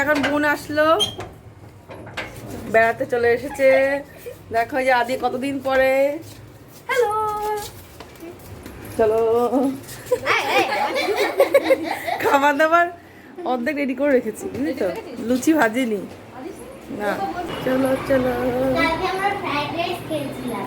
এখন বোন আসলো। বেড়াতে চলে এসেছে। দেখো যে আদি কতদিন পরে। হ্যালো চলো। খাবার দাবার অর্ধেক রেডি করে রেখেছি বুঝলি তো? লুচি ভাজিনি। না চলো চলো। আমরা ফ্রাইড রাইস খেয়েছিলাম।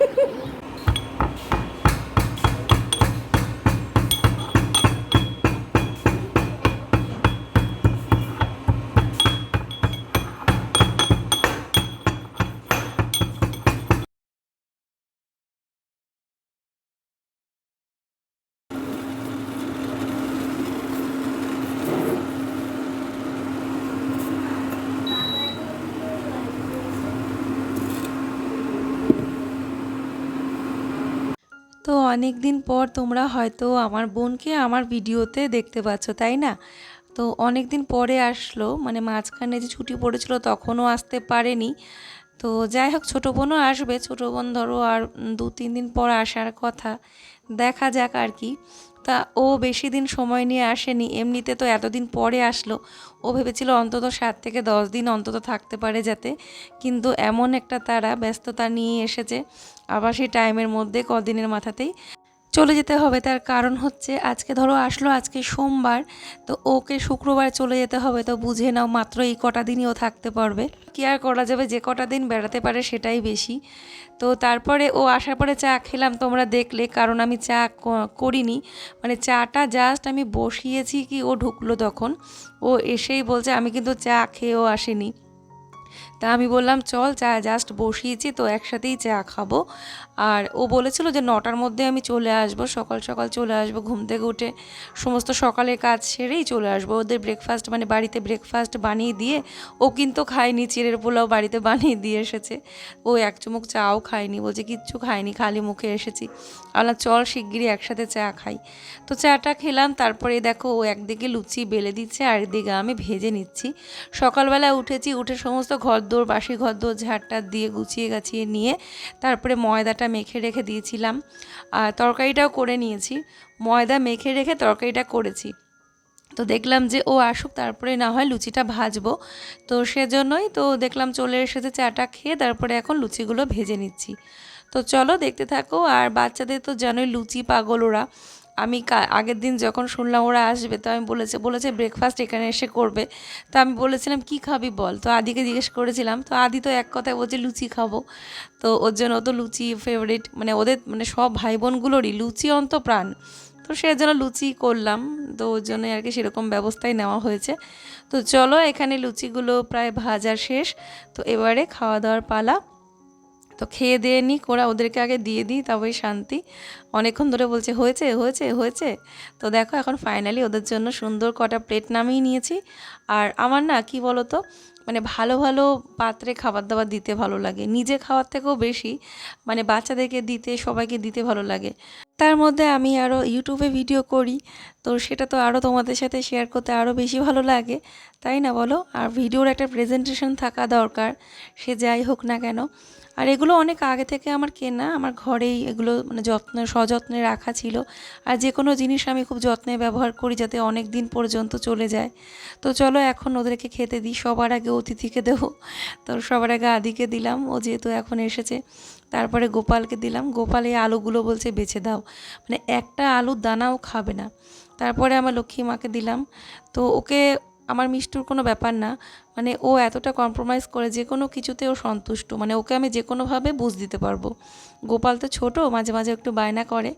তো অনেক দিন পর তোমরা হয়তো আমার বোনকে আমার ভিডিওতে দেখতে পাচ্ছ, তাই না? তো অনেক দিন পরে আসলো মানে মাঝখানে যে ছুটি পড়েছিল তখনও আসতে পারেনি। তো যাই হোক, ছোটো বোনও আসবে, ছোটো বোন ধরো আর দু তিন দিন পর আসার কথা। দেখা যাক আর কি। তা ও বেশি দিন সময় নিয়ে আসেনি। এমনিতে তো এতদিন পরে আসলো। ও ভেবেছিল অন্তত সাত থেকে দশ দিন অন্তত থাকতে পারে যাতে। কিন্তু এমন একটা তারা ব্যস্ততা নিয়ে এসেছে। আবার সেই টাইমের মধ্যে কদিনের মাথাতেই চলে যেতে হবে। তার কারণ হচ্ছে আজকে ধরো আসলো, আজকে সোমবার, তো ওকে শুক্রবার চলে যেতে হবে। তো বুঝে নাও মাত্র এই কটা দিনই ও থাকতে পারবে। কি আর করা যাবে? যে কটা দিন বেড়াতে পারে সেটাই বেশি। তো তারপরে ও আসার পরে চা খেলাম, তোমরা দেখলে। কারণ আমি চা করিনি। মানে চাটা জাস্ট আমি বসিয়েছি কি ও ঢুকলো তখন। ও এসেই বলছে, আমি কিন্তু চা খেয়েও আসিনি। তা আমি বললাম, চল, চা জাস্ট বসিয়েছি, তো একসাথেই চা খাব। আর ও বলেছিল যে, নটার মধ্যে আমি চলে আসব, সকাল সকাল চলে আসব ঘুম থেকে উঠে। সমস্ত সকালের কাজ সেরেই চলে আসব। ওদের ব্রেকফাস্ট মানে বাড়িতে ব্রেকফাস্ট বানিয়ে দিয়ে, ও কিন্তু খায়নি, চিড়ের পোলাও বাড়িতে বানিয়ে দিয়ে এসেছে। ও এক চুমুক চাও খায়নি, বলছে, কিচ্ছু খায়নি, খালি মুখে এসেছি। আলা চল, শিগগিরই একসাথে চা খাই। তো চাটা খেলাম, তারপরে দেখো, ও একদিকে লুচি বেলে দিচ্ছে আর এদিকে আমি ভেজে নিচ্ছি। সকালবেলা উঠেছি, উঠে সমস্ত ঘরদোর, বাসি ঘরদোর ঝাড়টা দিয়ে গুছিয়ে গাছিয়ে নিয়ে তারপরে ময়দাটা মেখে রেখে দিয়েছিলাম। আর তরকারিটাও করে নিয়েছি। ময়দা মেখে রেখে তরকারিটা করেছি। তো দেখলাম যে ও আসুক, তারপরে না হয় লুচিটা ভাজবো। তো সেজন্যই তো দেখলাম চলে এসেছে চাটা খেয়ে, তারপরে এখন লুচিগুলো ভেজে নিচ্ছি। তো চলো দেখতে থাকো, আর বাচ্চাদের তো জানোই লুচি পাগল ওরা। আমি আগের দিন যখন শুনলাম ওরা আসবে, তো আমি বলেছে বলেছে ব্রেকফাস্ট এখানে এসে করবে। তো আমি বলেছিলাম, কি খাবি বল? তো আদিকে জিজ্ঞেস করেছিলাম, তো আদি তো এক কথায় বলছে, লুচি খাব। তো ওর জন্য তো লুচি ফেভারিট মানে ওদের মানে সব ভাই বোনগুলোরই লুচি অন্ত প্রাণ তো সে জন্য লুচি করলাম, তো ওর জন্য আর কি সেরকম ব্যবস্থাই নেওয়া হয়েছে। তো চলো এখানে লুচিগুলো প্রায় ভাজা শেষ, তো এবারে খাওয়া দাওয়ার পালা। তো খেয়ে দিয়ে নিই কোরা ওদেরকে আগে দিয়ে দিই তবেই শান্তি। অনেকক্ষণ ধরে বলছে, হয়েছে হয়েছে হয়েছে। তো দেখো এখন ফাইনালি ওদের জন্য সুন্দর কটা প্লেট নামিয়ে নিয়েছি। আর আমার না, কি বলো তো মানে ভালো ভালো পাত্রে খাবার দাবার দিতে ভালো লাগে। নিজে খাওয়ার থেকেও বেশি মানে বাচ্চাদেরকে দিতে, সবাইকে দিতে ভালো লাগে। তার মধ্যে আমি আরও ইউটিউবে ভিডিও করি, তো সেটা তো আরও তোমাদের সাথে শেয়ার করতে আরও বেশি ভালো লাগে। তাই না বলো? আর ভিডিওর একটা প্রেজেন্টেশন থাকা দরকার, সে যাই হোক না কেন। আর এগুলো অনেক আগে থেকে আমার কেনা, আমার ঘরেই এগুলো মানে যত্ন, সযত্নে রাখা ছিল। আর যে কোনো জিনিস আমি খুব যত্নে ব্যবহার করি যাতে অনেক দিন পর্যন্ত চলে যায়। তো চলো এখন ওদেরকে খেতে দিই। সবার আগে অতিথিকে দেবো। তো সবার আগে আদিকে দিলাম। ও যেহেতু এখন এসেছে, তারপরে গোপালকে দিলাম। গোপাল এই আলুগুলো বলছে, বেছে দাও। মানে একটা আলুর দানাও খাবে না। তারপরে আমার লক্ষ্মী মাকে দিলাম। তো ওকে আমার মিষ্টুর কোনো ব্যাপার না। মানে ও এতটা কম্প্রোমাইজ করে যে কোনো কিছুতে ও সন্তুষ্ট। মানে ওকে আমি যে কোনোভাবে বুঝ দিতে পারব। গোপাল তো ছোট মাঝে মাঝে একটু বায়না করে।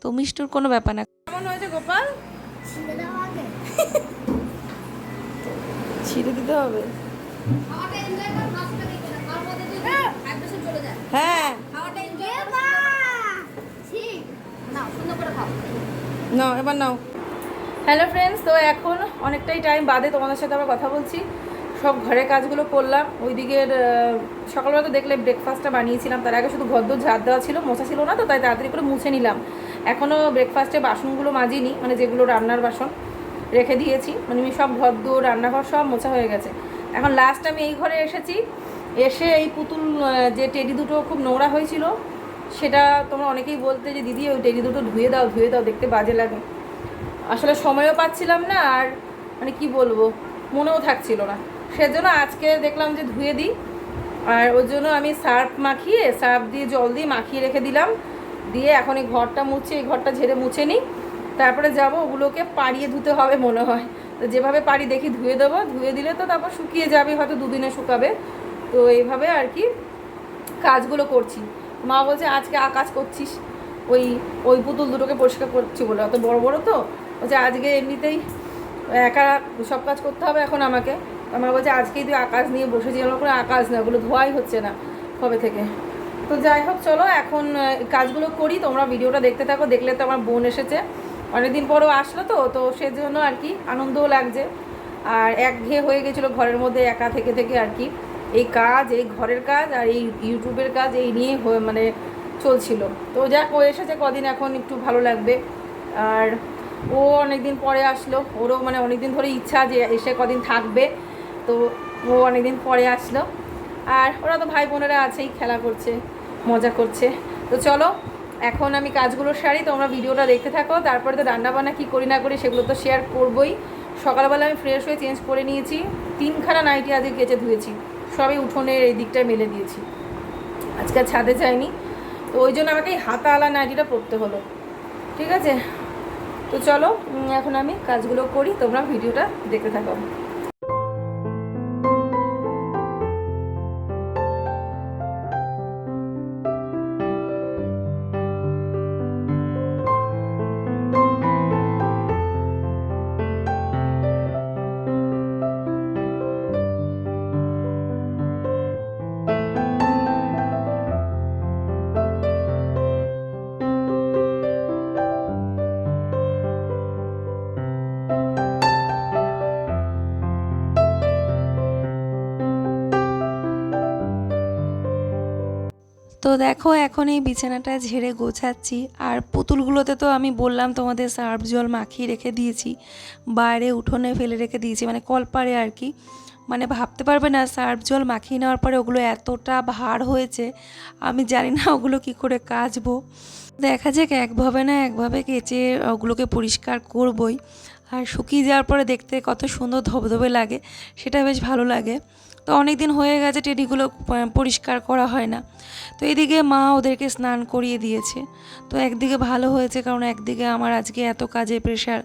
তো মিষ্টুর কোনো ব্যাপার না। কেমন হয়েছে গোপাল? ছিঁড়ে দিতে হবে? হ্যাঁ। ঠিক নাও এবার নাও। হ্যালো ফ্রেন্ডস তো এখন অনেকটাই টাইম বাদে তোমাদের সাথে আবার কথা বলছি। সব ঘরের কাজগুলো করলাম। ওইদিকের সকালবেলা তো দেখলে ব্রেকফাস্টটা বানিয়েছিলাম। তার আগে শুধু ঘরদোর ঝাড় দেওয়া ছিল, মোছা ছিল না তো, তাই তাড়াতাড়ি করে মুছে নিলাম। এখনও ব্রেকফাস্টে বাসনগুলো মাজিনি মানে যেগুলো রান্নার বাসন রেখে দিয়েছি। মানে আমি সব দৌড় রান্নাঘর সব মোছা হয়ে গেছে। এখন লাস্ট আমি এই ঘরে এসেছি। এসে এই পুতুল যে টেডি দুটো খুব নোংরা হয়েছিল, সেটা তোমরা অনেকেই বলতে যে, দিদি, ওই টেডি দুটো ধুয়ে দাও ধুয়ে দাও, দেখতে বাজে লাগে। আসলে সময়ও পাচ্ছিলাম না আর মানে কি বলব, মনেও থাকছিল না। সেজন্য আজকে দেখলাম যে ধুয়ে দিই, আর ওর জন্য আমি সার্ফ মাখিয়ে, সার্ফ দিয়ে জল দিয়ে মাখিয়ে রেখে দিলাম। দিয়ে এখন এই ঘরটা মুছে, এই ঘরটা ঝেড়ে মুছে নিই। তারপরে যাব ওগুলোকে পাড়িয়ে ধুতে হবে মনে হয়। তো যেভাবে পারি দেখি ধুয়ে দেবো, ধুয়ে দিলে তো তারপর শুকিয়ে যাবে, হয়তো দুদিনে শুকাবে। তো এইভাবে আর কি কাজগুলো করছি। মা বলছে, আজকে আকাশ করছিস। ওই ওই পুতুল দুটোকে পরিষ্কার করছি বলে। অত বড় বড় তো? বলছে, আজকে এমনিতেই একা সব কাজ করতে হবে এখন আমাকে। আমার বলছে, আজকেই তুই আকাশ নিয়ে বসেছি আমার কোনো আকাশ না, ওগুলো ধোয়াই হচ্ছে না কবে থেকে? তো যাই হোক, চলো, এখন কাজগুলো করি, তোমরা ভিডিওটা দেখতে থাকো, দেখলে তো আমার বোন এসেছে। অনেকদিন পরও আসলো তো তো সেজন্য আর কি আনন্দও লাগছে। আর একঘেয়ে হয়ে গেছিল ঘরের মধ্যে একা থেকে থেকে আর কি। এই কাজ, এই ঘরের কাজ আর এই ইউটিউবের কাজ, এই নিয়ে হয়ে মানে চলছিল। তো যাক, ও এসেছে, কদিন এখন একটু ভালো লাগবে। আর ও অনেক দিন পরে আসলো। ওরও মানে অনেক দিন ধরে ইচ্ছা যে এসে কদিন থাকবে। তো ও অনেক দিন পরে আসলো। আর ওরা তো ভাই বোনেরা আছেই, খেলা করছে, মজা করছে। তো চলো, এখন আমি কাজগুলো সারি, তোমরা ভিডিওটা দেখতে থাকো। তারপরে তো রান্নাবান্না কী করি না করি সেগুলো তো শেয়ার করবই। সকালবেলা আমি ফ্রেশ হয়ে চেঞ্জ করে নিয়েছি। তিনখানা নাইটি আজকে কেচে ধুয়েছি। সবই উঠোনের এই দিকটায় মেলে দিয়েছি। আজকে ছাদে যাইনি। তো ওই জন্য আমাকে হাতাওয়ালা নাইটিটা পরতে হলো। ঠিক আছে? তো চলো এখন আমি কাজগুলো করি তোমরা ভিডিওটা দেখতে থাকো। দেখো, এখন এই বিছানাটা ঝেড়ে গোছাচ্ছি। আর পুতুলগুলোতে তো আমি বললাম তোমাদের সার্ফ জল মাখিয়ে রেখে দিয়েছি, বাইরে উঠোনে ফেলে রেখে দিয়েছি মানে কলপারে আর কি। মানে ভাবতে পারবে না, সার্ফ জল মাখিয়ে নেওয়ার পরে ওগুলো এতটা ভার হয়েছে, আমি জানি না ওগুলো কি করে কাচবো। দেখা যাক, একভাবে না একভাবে কেচে ওগুলোকে পরিষ্কার করবই। আর শুকিয়ে যাওয়ার পরে দেখতে কত সুন্দর ধবধবে লাগে, সেটা বেশ ভালো লাগে। তো অনেক দিন হয়ে গেছে টেডিগুলো পরিষ্কার করা হয় না। তো এদিকে মা ওদেরকে স্নান করিয়ে দিয়েছে। তো একদিকে ভালো হয়েছে কারণ একদিকে আমার আজকে এত কাজে প্রেশার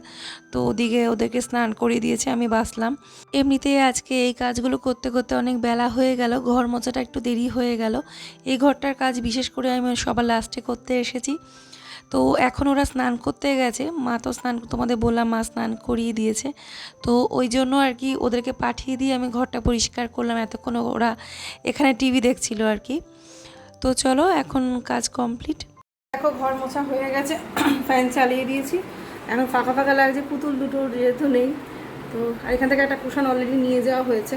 তো ওদিকে ওদেরকে স্নান করিয়ে দিয়েছে, আমি বাসলাম এমনিতেই আজকে এই কাজগুলো করতে করতে অনেক বেলা হয়ে গেল, ঘর মোছাটা একটু দেরি হয়ে গেল। এই ঘরটার কাজ বিশেষ করে আমি সবার লাস্টে করতে এসেছি। তো এখন ওরা স্নান করতে গেছে। মা তো স্নান তোমাদের বললাম মা স্নান করিয়ে দিয়েছে। তো ওই জন্য আর কি ওদেরকে পাঠিয়ে দিয়ে আমি ঘরটা পরিষ্কার করলাম। এতক্ষণ ওরা এখানে টিভি দেখছিল আর কি। তো চলো এখন কাজ কমপ্লিট। দেখো, ঘর মোছা হয়ে গেছে। ফ্যান চালিয়ে দিয়েছি। এখন ফাঁকা ফাঁকা লাগছে, পুতুল দুটো যেহেতু নেই। তো আর এখান থেকে একটা কুশন অলরেডি নিয়ে যাওয়া হয়েছে।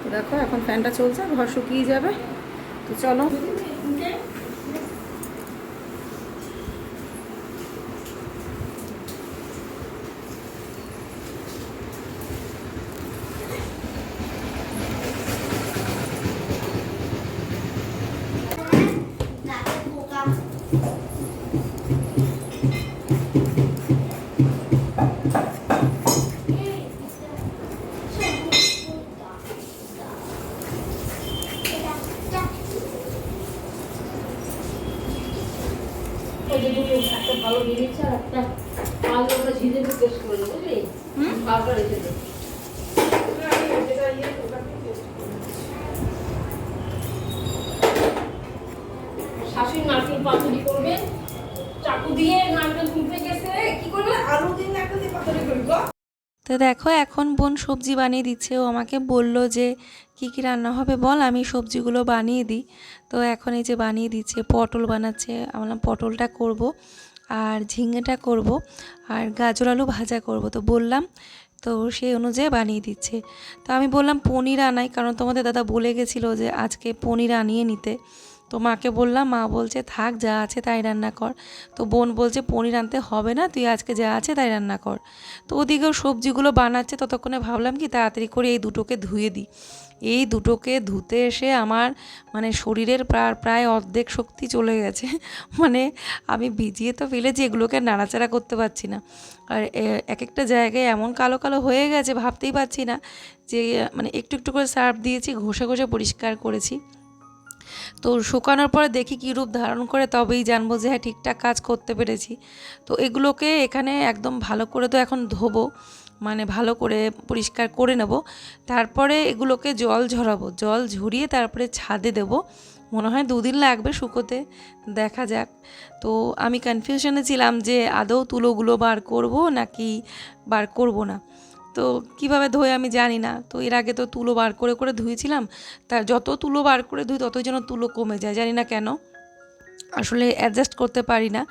তো দেখো, এখন ফ্যানটা চলছে, ঘর শুকিয়ে যাবে। তো চলো। তো দেখো, এখন বোন সবজি বানিয়ে দিচ্ছে। ও আমাকে বলল যে, কি কি রান্না হবে বল, আমি সবজিগুলো বানিয়ে দিই। তো এখন এই যে বানিয়ে দিচ্ছে, পটল বানাচ্ছে। আমি বললাম পটলটা করব আর ঝিঙেটা করব আর গাজর আলু ভাজা করব। তো বললাম, তো সেই অনুযায়ী বানিয়ে দিচ্ছে। তো আমি বললাম, পনির আনাই। কারণ তোমাদের দাদা বলে গেছিল যে, আজকে পনির আনিয়ে নিতে। তো মাকে বললাম, মা বলছে, থাক, যা আছে তাই রান্না কর। তো বোন বলছে, পনির আনতে হবে না, তুই আজকে যা আছে তাই রান্না কর। তো ওদিকেও সবজিগুলো বানাচ্ছে, ততক্ষণে ভাবলাম কি, তাড়াতাড়ি করে এই দুটোকে ধুয়ে দিই। এই দুটোকে ধুতে এসে আমার মানে শরীরের প্রায় প্রায় অর্ধেক শক্তি চলে গেছে। মানে আমি ভিজিয়ে তো ফেলেছি, এগুলোকে নাড়াচাড়া করতে পারছি না। আর এক একটা জায়গায় এমন কালো কালো হয়ে গেছে, ভাবতেই পারছি না যে মানে একটু একটু করে সার্ফ দিয়েছি, ঘষে ঘষে পরিষ্কার করেছি। তো শুকানোর পরে দেখি কী রূপ ধারণ করে, তবেই জানব যে হ্যাঁ ঠিকঠাক কাজ করতে পেরেছি। তো এগুলোকে এখানে একদম ভালো করে তো এখন ধোবো মানে ভালো করে পরিষ্কার করে নেব। তারপরে এগুলোকে জল ঝরাবো, জল ঝরিয়ে তারপরে ছাদে দেব। মনে হয় দুদিন লাগবে শুকোতে, দেখা যাক। তো আমি কনফিউশনে ছিলাম যে আদৌ তুলোগুলো বার করব নাকি বার করব না। তো কীভাবে ধোয় আমি জানি না। তো এর আগে তো তুলো বার করে করে ধুয়েছিলাম। তার যত তুলো বার করে ধুই, ততই যেন তুলো কমে যায়। জানি না কেন। আসলে অ্যাডজাস্ট করতে পারি না।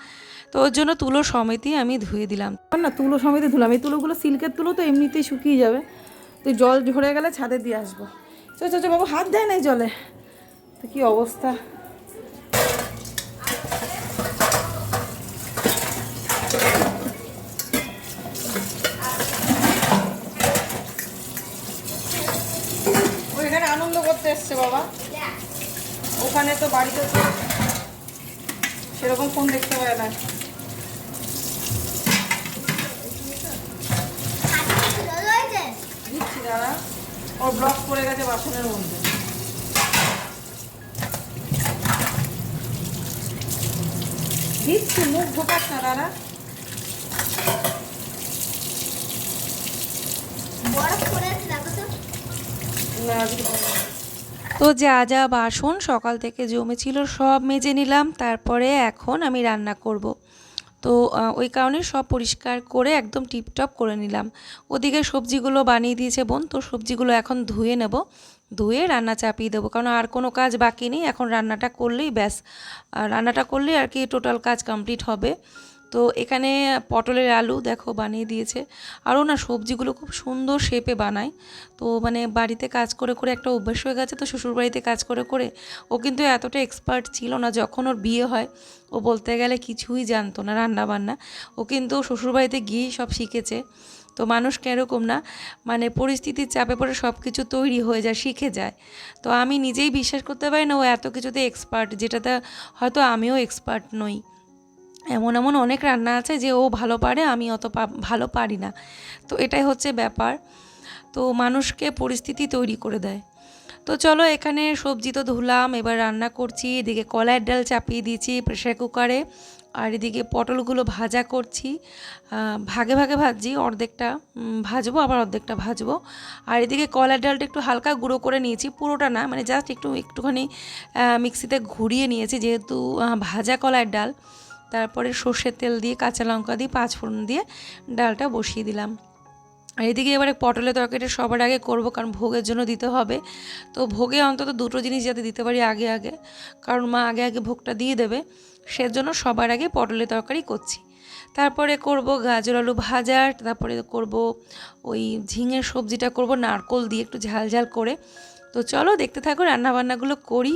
তো ওর জন্য তুলো সমেতই আমি ধুয়ে দিলাম। না, তুলো সমেত ধুলাম। এই তুলোগুলো সিল্কের তুলো তো এমনিতেই শুকিয়ে যাবে। তো জল ঝরে গেলে ছাদে দিয়ে আসব। চো চো বাবু, হাত দেয় না এই জলে। তো কী অবস্থা ও এখানে আনন্দ করতে এসছে বাবা? ওখানে তো বাড়িতে তো সেরকম ফোন দেখতে পায় না। দিচ্ছি দাঁড়া। ওর ব্লক পড়ে গেছে বাসনের মধ্যে। দিচ্ছি মুখ ঢোকাস না না। তো যা যা বাসন সকাল থেকে জমেছিল সব মেজে নিলাম, তারপরে এখন আমি রান্না করব। তো ওই কারণে সব পরিষ্কার করে একদম টিপটপ করে নিলাম। ওদিকে সবজিগুলো বানিয়ে দিয়েছে বোন, তো সবজিগুলো এখন ধুয়ে নেব। ধুয়ে রান্না চাপিয়ে দেবো, কারণ আর কোনো কাজ বাকি নেই, এখন রান্নাটা করলেই ব্যাস। রান্নাটা করলেই আর কি টোটাল কাজ কমপ্লিট হবে। তো এখানে পটলের আলু দেখো বানিয়ে দিয়েছে। আরও না সবজিগুলো খুব সুন্দর শেপে বানায়। তো মানে বাড়িতে কাজ করে করে একটা অভ্যাস হয়ে গেছে তো শ্বশুরবাড়িতে কাজ করে করে ও কিন্তু এতটা এক্সপার্ট ছিল না যখন ওর বিয়ে হয়, ও বলতে গেলে কিছুই জানতো না রান্না বান্না ও কিন্তু শ্বশুরবাড়িতে গিয়েই সব শিখেছে। তো মানুষ কীরকম না মানে পরিস্থিতির চাপে পড়ে সব কিছু তৈরি হয়ে যায়, শিখে যায়। তো আমি নিজেই বিশ্বাস করতে পারি না ও এত কিছুতে এক্সপার্ট যেটাতে হয়তো আমিও এক্সপার্ট নই। এমন এমন অনেক রান্না আছে যে ও ভালো পারে, আমি অত ভালো পারি না। তো এটাই হচ্ছে ব্যাপার। তো মানুষকে পরিস্থিতি তৈরি করে দেয়। তো চলো এখানে সবজি তো ধুলাম, এবার রান্না করছি। এদিকে কলাইয়ের ডাল চাপিয়ে দিয়েছি প্রেশার কুকারে। আর এদিকে পটলগুলো ভাজা করছি। ভাগে ভাগে ভাজছি, অর্ধেকটা ভাজবো, আবার অর্ধেকটা ভাজবো। আর এদিকে কলার ডালটা একটু হালকা গুঁড়ো করে নিয়েছি, পুরোটা না মানে জাস্ট একটু, একটুখানি মিক্সিতে ঘুরিয়ে নিয়েছি যেহেতু ভাজা কলার ডাল। তারপরে সর্ষের তেল দিয়ে, কাঁচা লঙ্কা দিয়ে পাঁচ ফোড়ন দিয়ে ডালটা বসিয়ে দিলাম। আর এদিকে এবারে পটলের তরকারিটা সবার আগে করব, কারণ ভোগের জন্য দিতে হবে। তো ভোগে অন্তত দুটো জিনিস যাতে দিতে পারি আগে আগে, কারণ মা আগে আগে ভোগটা দিয়ে দেবে। সেজন্য সবার আগে পটলের তরকারি করছি। তারপরে করব গাজর আলু ভাজা, তারপরে করব ওই ঝিঙের সবজিটা করব, নারকোল দিয়ে একটু ঝাল ঝাল করে। তো চলো দেখতে থাকো, রান্নাবান্নাগুলো করি।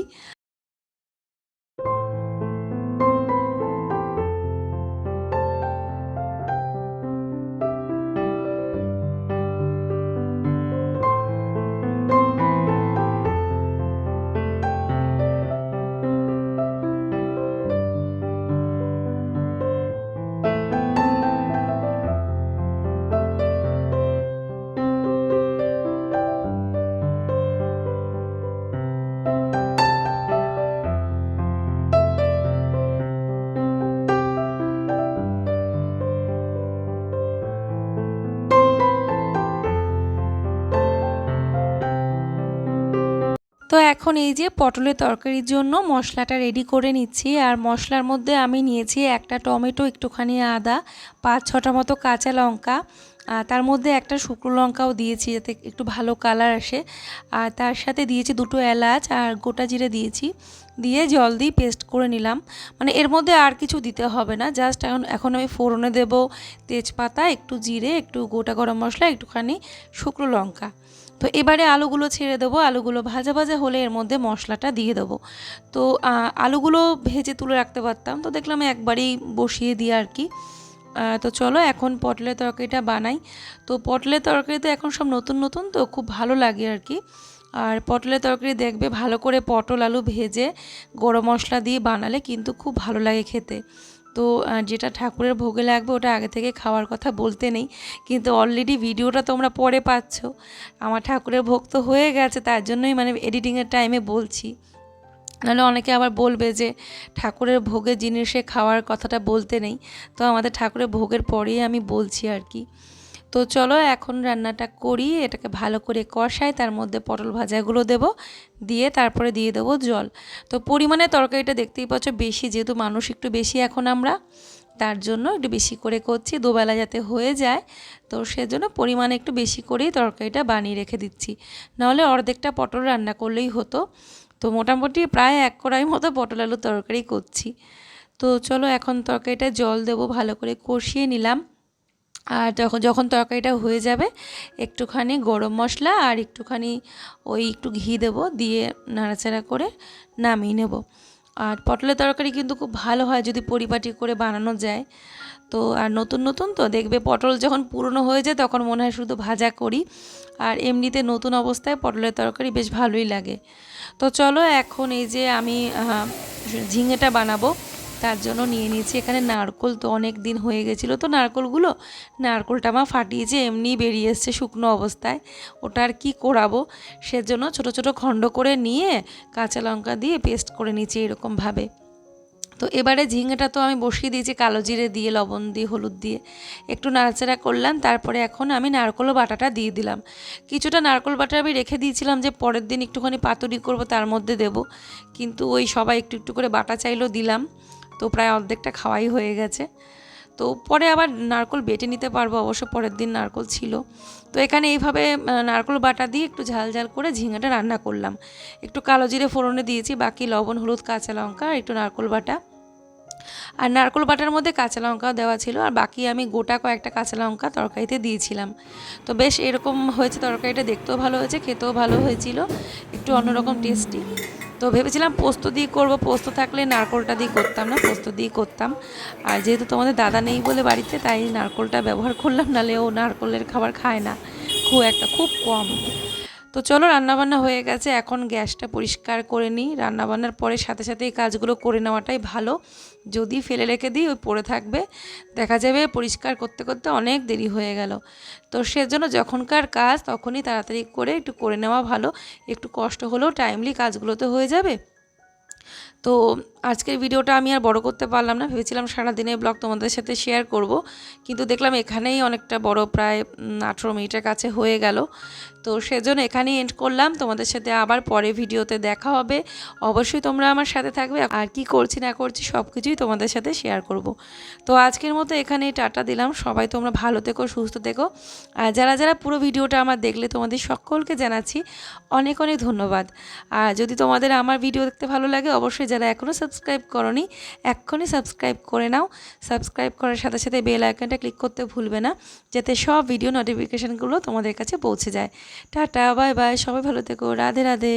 এখন এই যে পটলের তরকারির জন্য মশলাটা রেডি করে নিচ্ছি। আর মশলার মধ্যে আমি নিয়েছি একটা টমেটো, একটুখানি আদা, পাঁচ, ছটা মতো কাঁচা লঙ্কা। আর তার মধ্যে একটা শুকনো লঙ্কাও দিয়েছি যাতে একটু ভালো কালার আসে। আর তার সাথে দিয়েছি দুটো এলাচ আর গোটা জিরে দিয়েছি। দিয়ে জল দিয়ে পেস্ট করে নিলাম। মানে এর মধ্যে আর কিছু দিতে হবে না। জাস্ট এখন এখন আমি ফোড়নে দেব তেজপাতা, একটু জিরে, একটু গোটা গরম মশলা, একটুখানি শুকনো লঙ্কা। তো এবারে আলুগুলো ছেড়ে দেবো, আলুগুলো ভাজা ভাজা হলে এর মধ্যে মশলাটা দিয়ে দেবো। তো আলুগুলো ভেজে তুলে রাখতে পারতাম, তো দেখলাম একবারেই বসিয়ে দিয়ে আর কি। তো চলো এখন পটলের তরকারিটা বানাই। তো পটলের তরকারিতে এখন সব নতুন নতুন, তো খুব ভালো লাগে আর কি। আর পটলের তরকারি দেখবে ভালো করে পটল, আলু ভেজে গরম মশলা দিয়ে বানালে কিন্তু খুব ভালো লাগে খেতে। তো যেটা ঠাকুরের ভোগে লাগবে ওটা আগে থেকে খাওয়ার কথা বলতে নেই। কিন্তু অলরেডি ভিডিওটা তোমরা পরে পাচ্ছ। আমার ঠাকুরের ভোগ তো হয়ে গেছে, তার জন্যই মানে এডিটিংয়ের টাইমে বলছি। নাহলে অনেকে আবার বলবে যে, ঠাকুরের ভোগের জিনিসে খাওয়ার কথাটা বলতে নেই। তো আমাদের ঠাকুরের ভোগের পরেই আমি বলছি আর কি। তো চলো এখন রান্নাটা করি, এটাকে ভালো করে কষাই তার মধ্যে পটল ভাজাগুলো দেব, দিয়ে তারপরে দিয়ে দেবো জল। তো পরিমাণে তরকারিটা দেখতেই পাচ্ছ বেশি, যেহেতু মানুষ একটু বেশি এখন আমরা, তার জন্য একটু বেশি করে করছি, দুবেলা যাতে হয়ে যায়। তো সেজন্য পরিমাণে একটু বেশি করেই তরকারিটা বানিয়ে রেখে দিচ্ছি। নাহলে অর্ধেকটা পটল রান্না করলেই হতো। তো মোটামুটি প্রায় এক কড়াই মতো পটল আলু তরকারি করছি। তো চলো এখন তরকারিটা জল দেবো, ভালো করে কষিয়ে নিলাম। আর তখন যখন তরকারিটা হয়ে যাবে, একটুখানি গরম মশলা আর একটুখানি ওই একটু ঘি দেবো, দিয়ে নাড়াচাড়া করে নামিয়ে নেব। আর পটলের তরকারি কিন্তু খুব ভালো হয় যদি পরিপাটি করে বানানো যায়। তো আর নতুন নতুন তো দেখবে পটল যখন পুরনো হয়ে যায় তখন মনে হয় শুধু ভাজা করি। আর এমনিতে নতুন অবস্থায় পটলের তরকারি বেশ ভালোই লাগে। তো চলো এখন এই যে আমি ঝিঙেটা বানাবো। তার জন্য নিয়ে নিয়েছি। এখানে নারকোল তো অনেক দিন হয়ে গেছিল। তো নারকোলগুলো, নারকোলটা আমার ফাটিয়েছে, এমনি বেরিয়ে এসছে শুকনো অবস্থায়। ওটা আর কী করাবো? সেজন্য ছোট ছোট খণ্ড করে নিয়ে কাঁচা লঙ্কা দিয়ে পেস্ট করে নিয়েছি এরকমভাবে। তো এবারে ঝিঙেটা তো আমি বসিয়ে দিয়েছি কালো জিরে দিয়ে, লবণ দিয়ে, হলুদ দিয়ে। একটু নাড়াচাড়া করলাম, তারপরে এখন আমি নারকোল বাটাটা দিয়ে দিলাম। কিছুটা নারকোল বাটা আমি রেখে দিয়েছিলাম যে পরের দিন একটুখানি পাতুরি করব, তার মধ্যে দেব। কিন্তু ওই সবাই একটু একটু করে বাটা চাইলেও দিলাম। তো প্রায় অর্ধেকটা খাওয়াই হয়ে গেছে। তো পরে আবার নারকল বেটে নিতে পারব, অবশ্য পরের দিন নারকোল ছিল। তো এখানে এইভাবে নারকোল বাটা দিয়ে একটু ঝাল ঝাল করে ঝিঙাটা রান্না করলাম। একটু কালো জিরে ফোড়নে দিয়েছি, বাকি লবণ, হলুদ, কাঁচা লঙ্কা একটু নারকোল বাটা। আর নারকোল বাটার মধ্যে কাঁচা লঙ্কাও দেওয়া ছিল, আর বাকি আমি গোটা কয়েকটা কাঁচা লঙ্কা তরকারিতে দিয়েছিলাম। তো বেশ এরকম হয়েছে তরকারিটা, দেখতেও ভালো হয়েছে, খেতেও ভালো হয়েছিল, একটু অন্যরকম টেস্টি। তো ভেবেছিলাম পোস্ত দিয়ে করব, পোস্ত থাকলে নারকোলটা দিয়ে করতাম না, পোস্ত দিয়ে করতাম। আর যেহেতু তোমাদের দাদা নেই বলে বাড়িতে, তাই নারকোলটা ব্যবহার করলাম, নাহলে ও নারকোলের খাবার খায় না। খুব একটা, খুব কম। তো চলো রান্নাবান্না হয়ে গেছে, এখন গ্যাসটা পরিষ্কার করে নিই। রান্নাবান্নার পরে সাথে সাথে এই কাজগুলো করে নেওয়াটাই ভালো। যদি ফেলে রেখে দিই, ওই পড়ে থাকবে। দেখা যাবে পরিষ্কার করতে করতে অনেক দেরি হয়ে গেল। তো সেজন্য যখনকার কাজ, তখনই তাড়াতাড়ি করে একটু করে নেওয়া ভালো। একটু কষ্ট হলেও টাইমলি কাজগুলো তো হয়ে যাবে। তো আজকের ভিডিওটা আমি আর বড় করতে পারলাম না। ভেবেছিলাম সারাদিনের ব্লগ তোমাদের সাথে শেয়ার করব। কিন্তু দেখলাম এখানেই অনেকটা বড়, প্রায় আঠেরো মিনিটের কাছে হয়ে গেল। তো সেজন্য এখানেই এন্ড করলাম। তোমাদের সাথে আবার পরে ভিডিওতে দেখা হবে। অবশ্যই তোমরা আমার সাথে থাকবে। আর কি করছি না করছি সব কিছুই তোমাদের সাথে শেয়ার করব। তো আজকের মতো এখানেই টাটা দিলাম। সবাই তোমরা ভালো থেকো, সুস্থ থেকো। আর যারা যারা পুরো ভিডিওটা আমার দেখলে তোমাদের সকলকে জানাচ্ছি অনেক অনেক ধন্যবাদ। আর যদি তোমাদের আমার ভিডিও দেখতে ভালো লাগে, অবশ্যই যারা এখনও সাবস্ক্রাইব করনি, এক্ষুনি সাবস্ক্রাইব করে নাও। সাবস্ক্রাইব করার সাথে সাথে বেল আইকনটা ক্লিক করতে ভুলবে না, যাতে সব ভিডিও নোটিফিকেশানগুলো তোমাদের কাছে পৌঁছে যায়। টাটা বাই বাই সবাই ভালো থেকো রাধে রাধে।